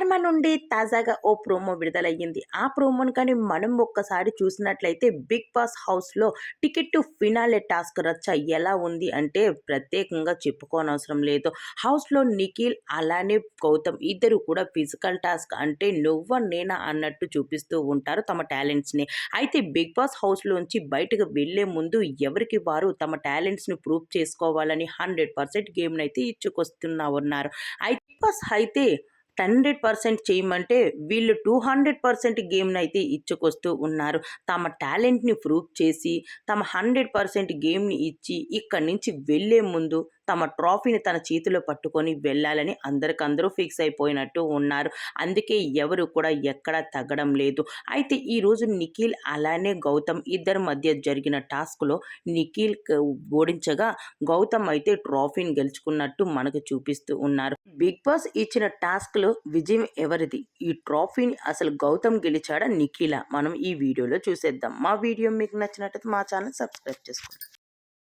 స్టార్మా నుండి తాజాగా ఓ ప్రోమో విడుదలయ్యింది. ఆ ప్రోమోను కానీ మనం ఒక్కసారి చూసినట్లయితే బిగ్ బాస్ హౌస్లో టికెట్ టు ఫినాలే టాస్క్ రచ్చ ఎలా ఉంది అంటే ప్రత్యేకంగా చెప్పుకోనవసరం లేదు. హౌస్లో నిఖిల్ అలానే గౌతమ్ ఇద్దరు కూడా ఫిజికల్ టాస్క్ అంటే నువ్వ నేనా అన్నట్టు చూపిస్తూ ఉంటారు తమ టాలెంట్స్ని. అయితే బిగ్ బాస్ హౌస్లోంచి బయటకు వెళ్ళే ముందు ఎవరికి వారు తమ టాలెంట్స్ని ప్రూవ్ చేసుకోవాలని హండ్రెడ్ పర్సెంట్ గేమ్ని అయితే ఇచ్చుకొస్తున్నా ఉన్నారు. అయితే బిగ్ బాస్ అయితే హండ్రెడ్ పర్సెంట్ చేయమంటే వీళ్ళు టూ హండ్రెడ్ పర్సెంట్ గేమ్ని అయితే ఇచ్చుకొస్తూ ఉన్నారు. తమ టాలెంట్ని ప్రూవ్ చేసి తమ హండ్రెడ్ పర్సెంట్ గేమ్ని ఇచ్చి ఇక్కడి నుంచి వెళ్ళే ముందు తమ ట్రాఫీని తన చేతిలో పట్టుకొని వెళ్ళాలని అందరికందరూ ఫిక్స్ అయిపోయినట్టు ఉన్నారు. అందుకే ఎవరు కూడా ఎక్కడా తగ్గడం లేదు. అయితే ఈరోజు నిఖిల్ అలానే గౌతమ్ ఇద్దరి మధ్య జరిగిన టాస్క్లో నిఖిల్ ఓడించగా గౌతమ్ అయితే ట్రాఫీని గెలుచుకున్నట్టు మనకు చూపిస్తూ ఉన్నారు. బిగ్ బాస్ ఇచ్చిన టాస్క్లో విజయం ఎవరిది? ఈ ట్రోఫీని అసలు గౌతమ్ గెలిచాడా? నిఖిల. మనం ఈ వీడియోలో చూసేద్దాం. మా వీడియో మీకు నచ్చినట్లయితే మా ఛానల్ సబ్స్క్రైబ్ చేసుకోండి.